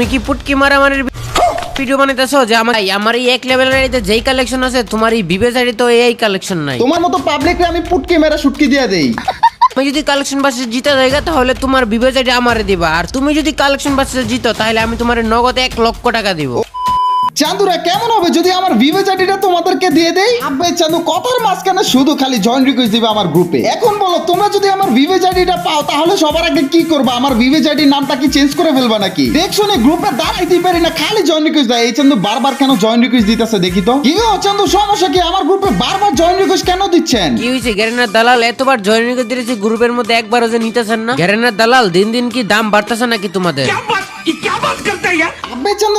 তুমি কি পুটকি মারামারির ভিডিও বানাইতেছো? যে আমার আমার এই এক লেভেলের যেই কালেকশন আছে তোমার এই বিবে সাইডে তো এই কালেকশন নাই। তোমার মতো পাবলিকে আমি পুটকি মেরা শুটকি দিয়ে দেই। তুমি যদি কালেকশন বাসে জিতা জায়গা তাহলে তোমার বিবে সাইডে আমারে দিবা। আর তুমি যদি কালেকশন বাসে জিতো তাহলে আমি তোমার নগদ এক লক্ষ টাকা দিব। চান্দুরা কেমন হবে? যদি আমার ভিভো চাটিটা তোমাদেরকে দিয়ে দেই? আব্বে চান্দু কথার মাঝখানে শুধু খালি জয়েন রিকোয়েস্ট দিবে আমার গ্রুপে এখন বলো তোমরা যদি আমার ভিভো চাটিটা পাও তাহলে সবার আগে কি করবা? আমার ভিভো চাটির নামটা কি চেঞ্জ করে ফেলবে নাকি? দেখছ না গ্রুপে দাঁড়াই দাঁড়াইতে পারি না খালি জয়েন রিকোয়েস্ট দেয়। এই চান্দু বারবার কেন জয়েন রিকোয়েস্ট দিতেছে দেখি তো। কি গো চান্দু সমস্যা কি? আমার গ্রুপে বারবার জয়েন রিকোয়েস্ট কেন দিচ্ছেন? কি হইছে গ্যারেনার দালাল? এতবার জয়েন রিকোয়েস্ট দিয়েছে গ্রুপের মধ্যে একবারও যে নিতেছেন না? গ্যারেনার দালাল দিন দিন কি দাম বাড়তেছে নাকি তোমাদের? আব্বে চান্দু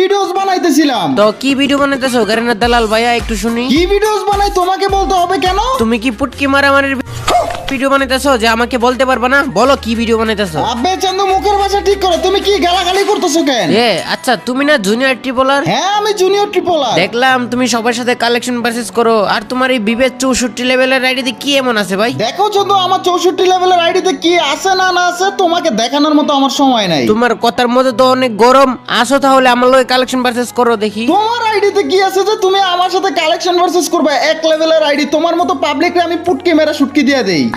ভিডিওস বানাইতেছিলাম। তো কি ভিডিও বানাইতেছো? দালাল ভাইয়া একটু শুনি। কি ভিডিওস বানাই তোমাকে বলতে হবে কেন? তুমি কি পুটকি মারামারির ভিডিও বানাইতেছো যে আমাকে বলতে পারবা না? বলো কি ভিডিও বানাইতেছো? আবে চান্দু মুখের ভাষা ঠিক করো। তুমি কি গালাগালি করতেছো কেন? এ আচ্ছা তুমি না জুনিয়র ট্রিপলার হ্যাঁ আমি জুনিয়র ট্রিপলার দেখলাম তুমি সবার সাথে কালেকশন পারচেস করো। আর তোমার এই বিবেক চৌষট্টি লেভেলের আইডিতে কি এমন আছে ভাই? দেখো চন্দ্র আমার চৌষট্টি লেভেলের আইডিতে কি আছে না না আছে তোমাকে দেখানোর মতো আমার সময় নাই। তোমার কথার মধ্যে তো অনেক গরম। আসো তাহলে আমার লগে কালেকশন পারচেস করো দেখি। তোমার আইডিতে কি আছে যে তুমি আমার সাথে কালেকশন ভার্সেস করবে? এক লেভেলের আইডি তোমার মতো পাবলিকরে আমি পুটকি মেরা শুটকি দিয়ে দেই।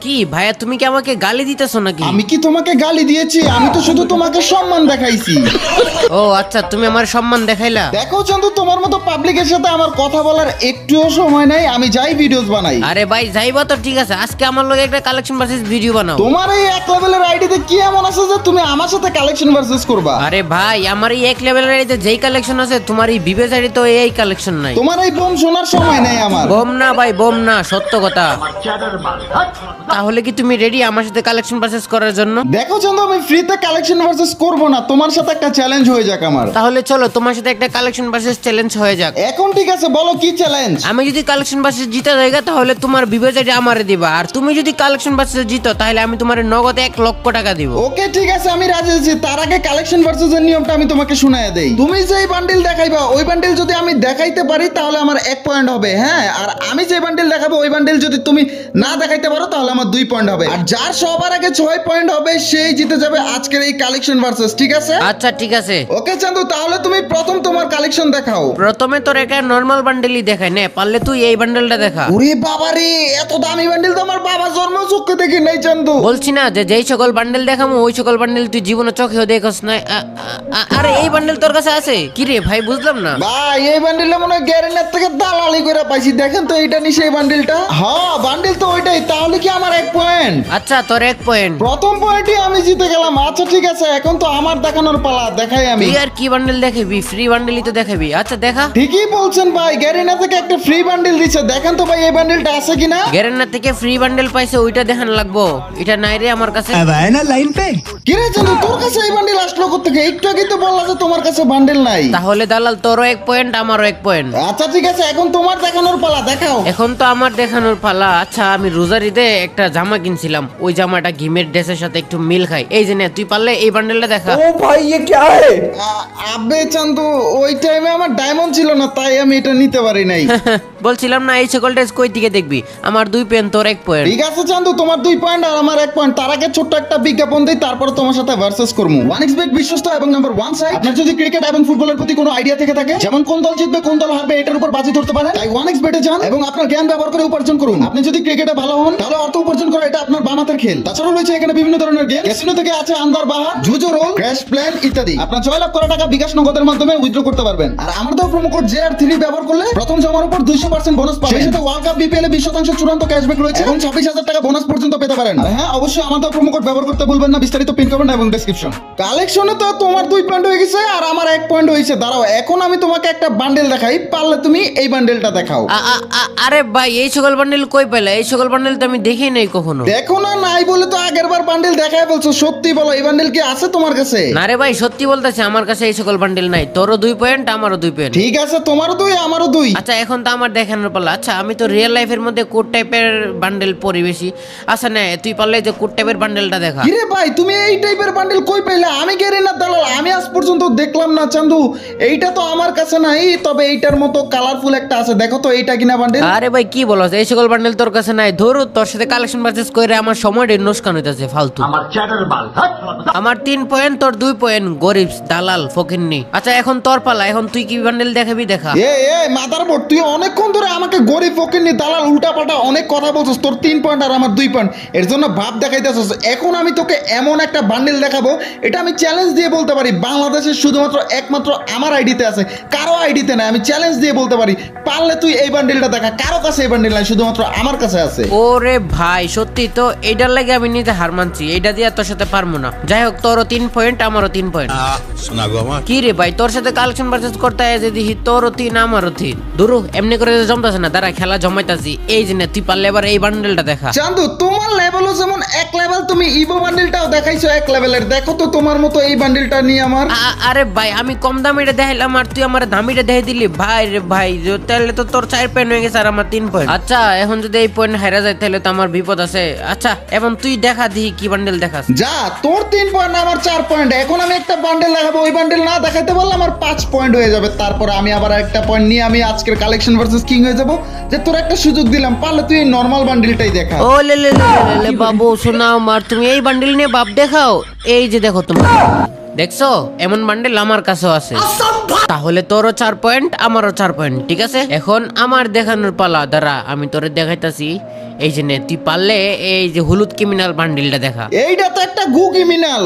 কি ভাইয়া তুমি কি আমাকে গালি দিতেছো নাকি আমি কি তোমাকে গালি দিয়েছি আমি তো শুধু তোমাকে সম্মান দেখাইছি ও আচ্ছা তুমি আমার সম্মান দেখাইলা দেখো চন্দ্র তোমার মতো পাবলিকের সাথে আমার কথা বলার একটুও সময় নাই আমি যাই ভিডিওস বানাই আরে ভাই যাইবা তো ঠিক আছে আজকে আমার লোক একটা কালেকশন পারচেস ভিডিও বানাও তোমার এই এক লেভেলের আইডিতে কি এমন আছে যে তুমি আমার সাথে কালেকশন ভার্সেস করবা আরে ভাই আমার এই এক লেভেলের আইডিতে যেই কালেকশন আছে তোমার এই বিবেজ আইডি তো এই কালেকশন নাই তোমার এই বোম শোনার সময় নাই আমার বোম না ভাই বোম না সত্য কথা তাহলে কি তুমি রেডি আমার সাথে কালেকশন পারচেস করার জন্য? দেখো চন্দ্র আমি ফ্রিতে কালেকশন ভার্সেস করব না। তোমার সাথে একটা চ্যালেঞ্জ হয়ে যাক আমার। তাহলে চলো তোমার সাথে একটা কালেকশন পারচেস চ্যালেঞ্জ হয়ে যাক। এখন ঠিক আছে বলো কি চ্যালেঞ্জ আমি যদি কালেকশন বাসে জিতে যাই তাহলে তোমার আইডি আমারে দিবা। আর তুমি যদি কালেকশন বাসে জিতো তাহলে আমি তোমার নগদে এক লক্ষ টাকা দিব। ওকে ঠিক আছে আমি রাজি আছি। তার আগে কালেকশন ভার্সেস এর নিয়মটা আমি তোমাকে শোনায় দেই। তুমি যেই বান্ডিল দেখাইবা ওই বান্ডিল যদি আমি দেখাইতে পারি তাহলে আমার এক পয়েন্ট হবে হ্যাঁ? আর আমি যে বান্ডিল দেখাবো ওই বান্ডিল যদি তুমি না দেখাইতে পারো তাহলে আমার দুই পয়েন্ট হবে। আর যার সবার আগে ছয় পয়েন্ট হবে সেই জিতে যাবে আজকের এই কালেকশন ভার্সেস ঠিক আছে? আচ্ছা ঠিক আছে। ওকে চান্দু তাহলে তুমি প্রথম তোমার কালেকশন দেখাও। প্রথমে তোর একটা নর্মাল বান্ডেলই দেখাই নে পারলে তুই এই বান্ডেলটা দেখা। ওরে বাবা রে এত দামি বান্ডিল তো আমার বাবা জন্ম চোখে দেখি নাই চান্দু। বলছি না যে যেই সকল বান্ডেল দেখামো ওই সকল বান্ডেল তুই জীবনে চোখেও দেখোস না। আরে এই বান্ডেল তোর কাছে আছে? কি রে ভাই বুঝলাম না। ভাই এই বান্ডিলটা মনে হয় গ্যারেন্টার থেকে দালালি করে পাইছি। দেখেন তো এইটা নি সেই বান্ডিলটা হ্যাঁ বান্ডিল তো ওইটাই তাহলে কি আমার আমার এক পয়েন্ট আচ্ছা তোর এক পয়েন্ট প্রথম পয়েন্টই আমি জিতে গেলাম। আচ্ছা ঠিক আছে এখন তো আমার দেখানোর পালা দেখাই আমি। তুই আর কি বান্ডেল দেখাবি? ফ্রি বান্ডেলই তো দেখাবি। আচ্ছা দেখা। ঠিকই বলছেন ভাই গ্যারেনা থেকে একটা ফ্রি বান্ডেল দিছে। দেখেন তো ভাই এই বান্ডেলটা আছে কিনা? গ্যারেনা থেকে ফ্রি বান্ডেল পাইছে ওইটা দেখান লাগবো। এটা নাই রে আমার কাছে। না লাইন পে কি রে জানো তোর কাছে এই বান্ডেল আসলো কোথেকে একটু আগে তো বললা যে তোমার কাছে বান্ডেল নাই। তাহলে দালাল তোরও এক পয়েন্ট আমারও এক পয়েন্ট আচ্ছা ঠিক আছে এখন তোমার দেখানোর পালা দেখাও। এখন তো আমার দেখানোর পালা। আচ্ছা আমি রোজারিতে এক জামা কিনছিলাম। ওই জামাটা ঘিমের ড্রেসের সাথে একটু মিল খাই এই যে নে তুই পারলে এই বান্ডেলটা দেখা। আ- আবে চান্দু ওই টাইমে আমার ডায়মন্ড ছিল না তাই আমি এটা নিতে পারি নাই। বলছিলাম না, এই সকল ড্রেস কই দিকে দেখবি? আমার দুই পয়েন্ট তোর এক পয়েন্ট ঠিক আছে চান্দু, তোমার দুই পয়েন্ট আর আমার এক পয়েন্ট তার আগে ছোট্ট একটা বিজ্ঞাপন দিই, তারপরে তোমার সাথে ভার্সেস করব ওয়ান এক্সবেট বিশ্বস্ত এবং নাম্বার ওয়ান সাইড আপনার যদি ক্রিকেট এবং ফুটবলের প্রতি কোনো আইডিয়া থেকে থাকে, যেমন কোন দল জিতবে, কোন দল হারবে, এটার উপর বাজি ধরতে পারেন। তাই ওয়ান এক্সবেটে যান এবং আপনার জ্ঞান ব্যবহার করে উপার্জন করুন। আপনি যদি ক্রিকেটে ভালো হন, তাহলে অর্থ উপার্জন করা এটা আপনার বামাতের খেল। তাছাড়া রয়েছে এখানে বিভিন্ন ধরনের গেম ক্যাসিনো থেকে আছে আন্দার বাহা জুজো রোল ক্র্যাশ প্ল্যান ইত্যাদি। আপনার জয় লাভ করা টাকা বিকাশ নগদের মাধ্যমে উইথড্র করতে পারবেন। আর আমার দেওয়া প্রোমো কোড জে থ্রি ব্যবহার করলে প্রথম জমার উপর দুইশো পার্সেন্ট বোনাস পাবেন। সেই সাথে ওয়ার্ল্ড কাপ বিপিএল এ বিশ শতাংশ চূড়ান্ত ক্যাশব্যাক রয়েছে। এবং ছাব্বিশ হাজার টাকা বোনাস পর্যন্ত পেতে পারেন। হ্যাঁ অবশ্যই আমার দেওয়া প্রোমো কোড ব্যবহার করতে ভুলবেন না বিস্তারিত পিন করবেন এবং ডেসক্রিপশন কালেকশনে তো তোমার দুই পয়েন্ট হয়ে গেছে আর আমার এক পয়েন্ট হয়েছে। দাঁড়াও এখন আমি তোমাকে একটা বান্ডেল দেখাই। পারলে তুমি এই বান্ডেলটা দেখাও। আরে ভাই এই সকল বান্ডেল কই পেলে? এই সকল বান্ডেল তো আমি দেখি নাই কখনো। দেখো না নাই বলে তো আগের বার বান্ডেল দেখাই বলছো। সত্যি বলো এই বান্ডেল কি আছে তোমার কাছে? না রে ভাই সত্যি বলতেছে আমার কাছে এই সকল বান্ডেল নাই। তোরও দুই পয়েন্ট আমারও দুই পয়েন্ট ঠিক আছে তোমারও দুই আমারও দুই। আচ্ছা এখন তো আমার দেখানোর পারলা আচ্ছা আমি তো রিয়েল লাইফের মধ্যে কোড টাইপের বান্ডেল পরি বেশি। আচ্ছা না তুই পারলে যে কোড টাইপের বান্ডেলটা দেখা। কিরে ভাই তুমি এই টাইপের বান্ডেল কই পাইলে? আমি গেরিনার দালাল? আমি আজ পর্যন্ত দেখলাম না চান্দু। এইটা তো আমার কাছে নাই তবে এইটার মতো কালারফুল একটা আছে। দেখো তো এইটা কিনা বান্ডেল আরে ভাই কি বলো এই সকল বান্ডেল তোর কাছে নাই। ধরু তোর সাথে কালেকশন পারচেস করে আমার সময়টা নোসকান হইতাছে ফালতু। আমার চ্যাটার বাল আমার তিন পয়েন্ট তোর দুই পয়েন্ট গরিব দালাল ফকিন্নি। আচ্ছা এখন তোর পালা। এখন তুই কি বান্ডেল দেখাবি দেখা। এ এ মাদার বোর্ড তুই অনেকক্ষণ ধরে আমাকে গরিব ফকিরনি দালাল উল্টা পাল্টা অনেক কথা বলছিস তোর তিন পয়েন্ট আর আমার দুই পয়েন্ট এর জন্য ভাব দেখাইতেছিস। এখন আমি তোকে এমন একটা বান্ডেল দেখাবো এটা আমি চ্যালেঞ্জ দিয়ে বলতে পারি বাংলাদেশের শুধুমাত্র একমাত্র আমার আইডিতে আছে কারও আইডিতে নাই আমি চ্যালেঞ্জ দিয়ে বলতে পারি পারলে তুই এই বান্ডেলটা দেখা কারও কাছে এই বান্ডেল নাই শুধুমাত্র আমার কাছে আছে। ওরে ভাই সত্যি তো এইটার লাগে আমি নিজে হার মানছি এইটা দিয়ে তোর সাথে পারব না। যাই হোক তোরও তিন পয়েন্ট আমারও তিন পয়েন্ট শোনা আমার। কি রে ভাই তোর সাথে কালেকশন পারচেস করতে হয় যে দেখি তোরও তিন আমারও তিন। দুরু এমনি করে জমতাছে না তারা খেলা জমাইতাছি। এই যে নে, তুই পারলে এবার এই বান্ডেলটা দেখা। চান্দু তোমার লেভেলও দেখাইছো এক লেভেলের দেখো তো তোমার মতো এই বান্ডেলটা নিয়ে আমার। আরে ভাই আমি কম দামিটা দেখাইলাম আর তুই আমার দামিটা দেখাই দিলি। ভাই রে ভাই যে- তাহলে তো তোর চার পয়েন্ট হয়ে গেছে আর আমার তিন পয়েন্ট আচ্ছা এখন যদি এই পয়েন্ট হারা যায় তাহলে তো আমার বিপদ আছে। আচ্ছা এখন তুই দেখা দিহি কি বান্ডেল দেখাস। যা তোর তিন পয়েন্ট আমার চার পয়েন্ট এখন আমি একটা বান্ডেল লাগাবো ওই বান্ডেল না দেখাতে পারলে আমার পাঁচ পয়েন্ট হয়ে যাবে। তারপর আমি আবার একটা পয়েন্ট নিয়ে আমি আজকের কালেকশন ভার্সেস কিং হয়ে যাব। যে তোর একটা সুযোগ দিলাম পারলে তুই এই নর্মাল বান্ডেলটাই দেখা। ও লে লে লে লে লে, বাবু শোনাও মার তুমি এই বান্ডেল নিয়ে বাপ দেখাও এই যে দেখো তোমার। দেখছ? এমন বান্ডেল আমার কাছেও আছে। তাহলে তোরও চার পয়েন্ট আমারও চার পয়েন্ট ঠিক আছে? এখন আমার দেখানোর পালা দাঁড়া আমি তোরে দেখাইতাছি। এই যে নে তুই পারলে এই যে হলুদ ক্রিমিনাল বান্ডেলটা দেখা। এইটা তো একটা গু ক্রিমিনাল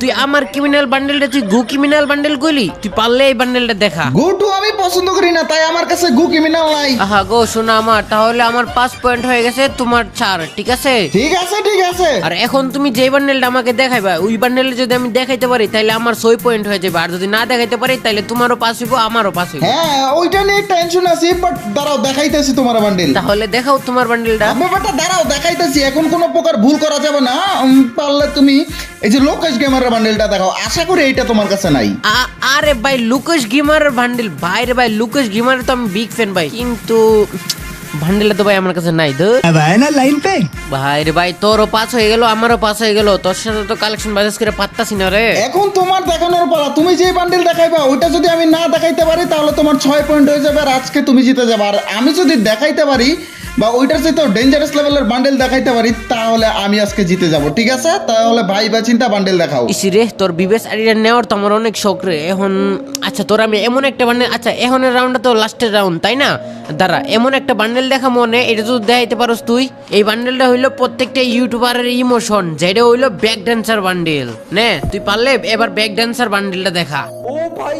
তুই আমার ক্রিমিনাল বান্ডেলটা তুই গু ক্রিমিনাল বান্ডেল কইলি? তুই পারলে এই বান্ডেলটা দেখা। গুটু আমি পছন্দ করি না তাই আমার কাছে গু ক্রিমিনাল নাই। আহা গো শোনা আমার তাহলে আমার পাঁচ পয়েন্ট হয়ে গেছে তোমার চার ঠিক আছে? ঠিক আছে ঠিক আছে। আর এখন তুমি যে বান্ডেলটা আমাকে দেখাইবা ওই বান্ডেলে যদি আমি দেখাইতে পারি তাহলে আমার ছয় পয়েন্ট হয়ে যাবে। আর যদি না দেখাইতে পারি তাহলে তোমারও পাস হইব আমারও পাস হইব। হ্যাঁ ওইটা নিয়ে টেনশন আছে বাট দাঁড়াও দেখাইতেছি তোমার বান্ডিল তাহলে দেখাও তোমার বান্ডেলটা ব্যাপারটা দাঁড়াও দেখাইতেছি। এখন কোনো প্রকার ভুল করা যাবে না। পারলে তুমি এই যে লোকেশ গেমারের বান্ডেলটা দেখাও। আশা করি এইটা তোমার কাছে নাই। আরে ভাই লোকেশ গেমার বান্ডিল ভাই রে ভাই লোকেশ গেমার তো আমি বিগ ফ্যান ভাই। কিন্তু ভান্ডেলে তো ভাই আমার কাছে নাই তো ভাই না লাইন পে। ভাই রে ভাই তোরও পাস হয়ে গেল আমারও পাস হয়ে গেল। তোর সাথে তো কালেকশন বাজেস করে পাত্তাছি না রে। এখন তোমার দেখানোর পালা তুমি যে বান্ডেল দেখাইবা ওটা যদি আমি না দেখাইতে পারি তাহলে তোমার ছয় পয়েন্ট হয়ে যাবে আর আজকে তুমি জিতে যাবে। আর আমি যদি দেখাইতে পারি বা ওইটার চাইতেও ডেঞ্জারাস লেভেলের বান্ডেল দেখাইতে পারি তাহলে আমি আজকে জিতে যাব ঠিক আছে? তাহলে ভাই বা চিন্তা বান্ডেল দেখাও। ইসি রে তোর বিবেশ আরিরা নেওয়ার তো আমার অনেক শখ রে। এখন আচ্ছা তোর আমি এমন একটা বান্ডেল আচ্ছা এখনের রাউন্ডটা তো লাস্টের রাউন্ড তাই না? দাঁড়া এমন একটা বান্ডেল দেখা মনে এটা যদি দেখাইতে পারোস তুই এই বান্ডেলটা হইল প্রত্যেকটা ইউটিউবারের ইমোশন যেটা হইল ব্যাক ড্যান্সার বান্ডেল নে? তুই পারলে এবার ব্যাক ড্যান্সার বান্ডেলটা দেখা। ও ভাই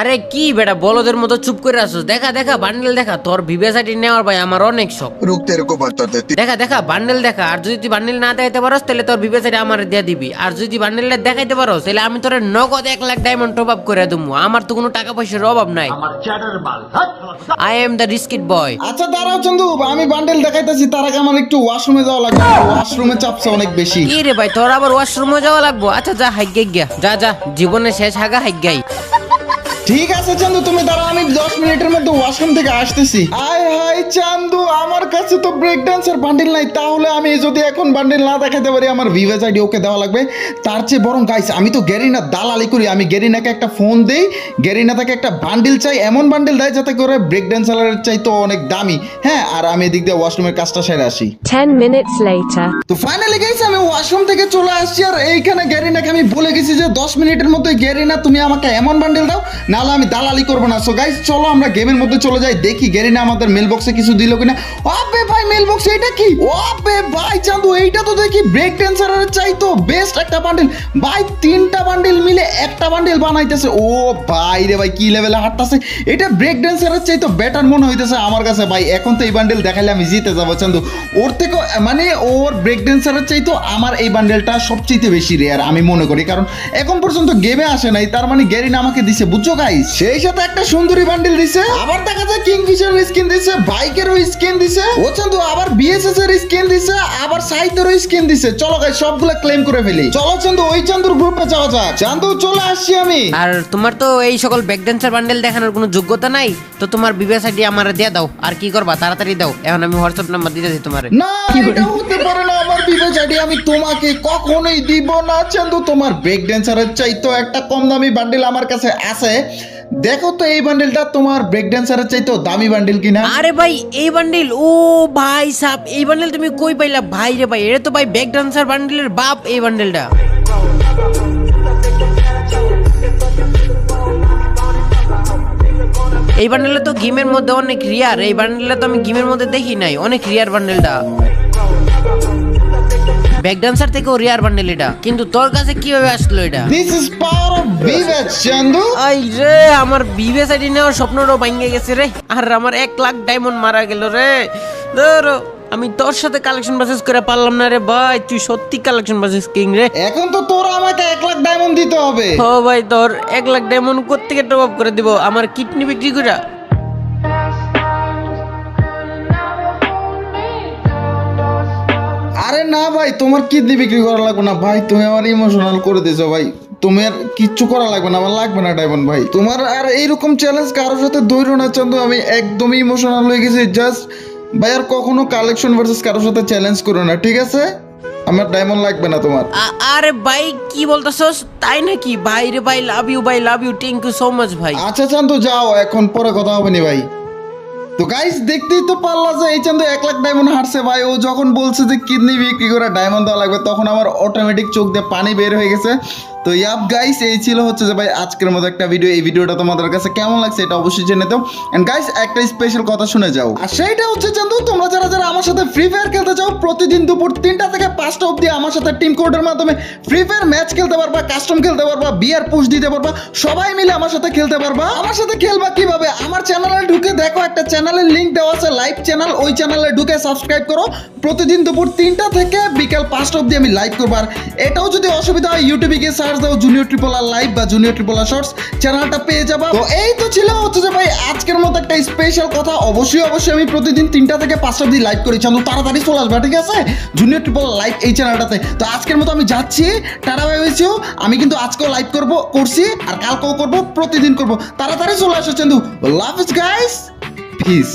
আরে? কি বেটা বলদের মতো চুপ করে আসছিস দেখা দেখা বান্ডেল দেখা তোর আইডি নেওয়ার ভাই আমার অনেক শখ। রুক তেরে কো বাতাতে দেখা দেখা বান্ডেল দেখা আর যদি তুই বান্ডেল না দেখাইতে পারোস তাহলে তোর বিবেচনা আমার দিয়ে দিবি। আর যদি বান্ডেলটা দেখাইতে পারোস তাহলে আমি তোর নগদ এক লাখ ডায়মন্ড টপ আপ করে দেবো। আমার তো কোনো টাকা পয়সার অভাব নাই। আমার চ্যাটার বাল I am the risky boy আচ্ছা দাঁড়াও চন্দু আমি বান্ডেল দেখাইতেছি তার আগে আমার একটু ওয়াশরুমে যাওয়া লাগবে। ওয়াশরুমে চাপছে অনেক বেশি। কি রে ভাই তোর আবার ওয়াশরুমে যাওয়া লাগবো? আচ্ছা যা হাইগে গিয়া। যা যা জীবনে শেষ হাগা হাইগাই। ঠিক আছে চন্দু তুমি দাঁড়াও আমি দশ মিনিটের মধ্যে ওয়াশরুম থেকে আসতেছি। আয় হাই চান্দু আমার কাছে তো ব্রেক ডান্সের বান্ডিল নাই। তাহলে আমি যদি এখন বান্ডিল না দেখাতে পারি আমার ভিভেজ আইডি ওকে দেওয়া লাগবে। তার চেয়ে বরং গাইস আমি তো গ্যারিনা দালালি করি। আমি গ্যারিনাকে একটা ফোন দেই। গ্যারিনা তাকে একটা বান্ডিল চাই। এমন বান্ডিল দেয় যাতে করে ব্রেক ড্যান্সারের চাই তো অনেক দামি। হ্যাঁ আর আমি এদিক দিয়ে ওয়াশরুমের কাজটা সেরে আসি। 10 minutes later. তো ফাইনালি গাইস আমি ওয়াশরুম থেকে চলে আসছি। আর এইখানে গ্যারিনাকে আমি বলে গেছি যে দশ মিনিটের মধ্যে গ্যারিনা তুমি আমাকে এমন বান্ডেল দাও নাহলে আমি দালালি করব না। সো গাইস চলো আমরা গেমের মধ্যে চলে যাই, দেখি গ্যারিনা আমাদের মেল বক্সে কিছু দিল কিনা। ওপে ভাই মেল বক্সে এটা কি? ওপে ভাই চান্দু এইটা তো দেখি ব্রেক ড্যান্সারের চাই তো বেস্ট একটা বান্ডেল ভাই, তিনটা বান্ডেল মিলে একটা বান্ডেল বানাইতেছে। ও ভাই রে ভাই, কি লেভেলে হাঁটতেছে? এটা ব্রেক ড্যান্সারের চাই তো বেটার মনে হইতেছে আমার কাছে। ভাই, এখন তো এই বান্ডেল দেখালে আমি জিতে যাব চান্দু ওর থেকে মানে ওর ব্রেক ড্যান্সারের চাই তো আমার এই বান্ডেলটা সবচেয়ে বেশি রেয়ার আমি মনে করি। কারণ এখন পর্যন্ত গেমে আসে নাই, তার মানে গ্যারিনা আমাকে দিছে। বুঝছ গাই সেই সাথে একটা সুন্দরী বান্ডিল দিছে? আবার দেখা যায় কিংফিশার স্কিন দিছে বাইকেরও স্কিন দিছে। ও চান্দু আবার বিএসএস এর স্কিন দিছে আবার সাইতেরও স্কিন দিছে। চলো সবগুলো ক্লেম করে ফেলি। চলো চান্দু ওই চান্দুর গ্রুপে যাওয়া যাক। চান্দু চলে আসছি আমি। আর তোমার তো এই সকল ব্যাক ড্যান্সার বান্ডেল দেখানোর কোনো যোগ্যতা নাই তো তোমার বিবেস আইডি আমার দিয়ে দাও। আর কি করবা? তাড়াতাড়ি দাও। এখন আমি হোয়াটসঅ্যাপ নাম্বার দিতেছি তোমার। না এটা হতে পারে না। আমার বিবেচ আইডি আমি তোমাকে কখনোই দিব না। চান্দু তোমার ব্রেক ড্যান্সারের চাইতো একটা কম দামি বান্ডিল আমার কাছে আছে। দেখো তো এই বান্ডিলটা তোমার ব্রেক ড্যান্সারের চাইতো দামি বান্ডিল কিনা? আরে ভাই, এই বান্ডিল ও ভাই সাপ এই বান্ডিল তুমি কই পাইলা? ভাই রে ভাই এটা তো ভাই ব্যাক ডান্সার বান্ডিলের বাপ এই বান্ডিলটা এই বান্ডেলটা তো গেমের মধ্যে অনেক রিয়ার এই বান্ডেলটা তো আমি গেমের মধ্যে দেখি নাই, অনেক রিয়ার বান্ডেলটা ব্যাক ডান্সার থেকেও রিয়ার বান্ডেল এটা। কিন্তু তোর কাছে কীভাবে আসলো এটা? This is power of Chandu I রে আমার বিবে সাইডি নেওয়ার স্বপ্নটাও ভাঙে গেছে রে। আর আমার এক লাখ ডায়মন্ড মারা গেল রে। ধরো আমি তোর সাথে কালেকশন বাসেস করে পারলাম না রে ভাই। তুই সত্যি কালেকশন বাসেস কিং রে। এখন তো তোর আমাকে এক লাখ ডায়মন্ড দিতে হবে। ও ভাই তোর এক লাখ ডায়মন্ড কোত্থেকে টপ আপ করে দিব? আমার কিডনি বিক্রি করে না ভাই তোমার কিডনি বিক্রি করা লাগবে না। ভাই তুমি আমার ইমোশনাল করে দিছো ভাই। তুমি আর কিচ্ছু করা লাগবে না আমার লাগবে না ডায়মন্ড ভাই। তোমার আর এইরকম চ্যালেঞ্জ কারোর সাথে দৈর্য না চন্দ্র আমি একদমই ইমোশনাল হয়ে গেছি। জাস্ট ভাই আর কখনো কালেকশন ভার্সেস কারোর সাথে চ্যালেঞ্জ করো না ঠিক আছে? আমার ডায়মন্ড লাগবে না তোমার। আরে ভাই কি বলতেছস? তাই নাকি? ভাই রে ভাই লাভ ইউ ভাই love you thank you so much ভাই। আচ্ছা চান্দু যাও এখন পরে কথা হবে নি ভাই। তো গাইস দেখতেই তো পারলা যে এই চান্দু এক লাখ ডায়মন্ড হারছে ভাই। ও যখন বলছে যে কিডনি বিক্রি করে ডায়মন্ড দেওয়া লাগবে, তখন আমার অটোমেটিক চোখ দিয়ে পানি বের হয়ে গেছে। তো ইয়াপ গাইস এই ছিল হচ্ছে যে ভাই আজকের মতো একটা ভিডিও এই ভিডিওটা তোমাদের কাছে কেমন লাগছে এটা অবশ্যই জেনে দাও। এন্ড গাইস একটা স্পেশাল কথা শুনে যাও। আর সেইটা হচ্ছে চান্দু তোমরা যারা যারা আমার সাথে ফ্রি ফায়ার খেলতে চাও, প্রতিদিন দুপুর তিনটা থেকে পাঁচটা অবধি আমার সাথে টিম কোডের মাধ্যমে ফ্রি ফায়ার ম্যাচ খেলতে পারবা কাস্টম খেলতে পারবা বিয়ার পুশ দিতে পারবা, সবাই মিলে আমার সাথে খেলতে পারবা। আমার সাথে খেলবা কীভাবে? আমার চ্যানেলে ঢুকে দেখো, একটা চ্যানেলের লিংক দেওয়া আছে লাইভ চ্যানেল ওই চ্যানেলে ঢুকে সাবস্ক্রাইব করো। প্রতিদিন দুপুর তিনটা থেকে বিকাল পাঁচটা অবধি আমি লাইভ করব। আর এটাও যদি অসুবিধা হয় ইউটিউবে গিয়ে সার্চ দাও জুনিয়র ট্রিপল আর লাইভ বা জুনিয়র ট্রিপল আর শর্টস চ্যানেলটা পেয়ে যাবা। তো এই তো ছিল হচ্ছে যে ভাই, আজকের মতো একটা স্পেশাল কথা। অবশ্যই অবশ্যই আমি প্রতিদিন তিনটা থেকে পাঁচটা অবধি লাইভ করি। চান্দু তাড়াতাড়ি চলে আসবে, ঠিক আছে? জুনিয়র ট্রিপল লাইভ এই চ্যানেলটাতে। তো আজকের মতো আমি যাচ্ছি। টাটা ভাই হয়েছিও আমি কিন্তু আজকেও লাইভ করব, করছি, আর কালকেও করব, প্রতিদিন করব। তাড়াতাড়ি চলে আসো, Chandu. Love is guys peace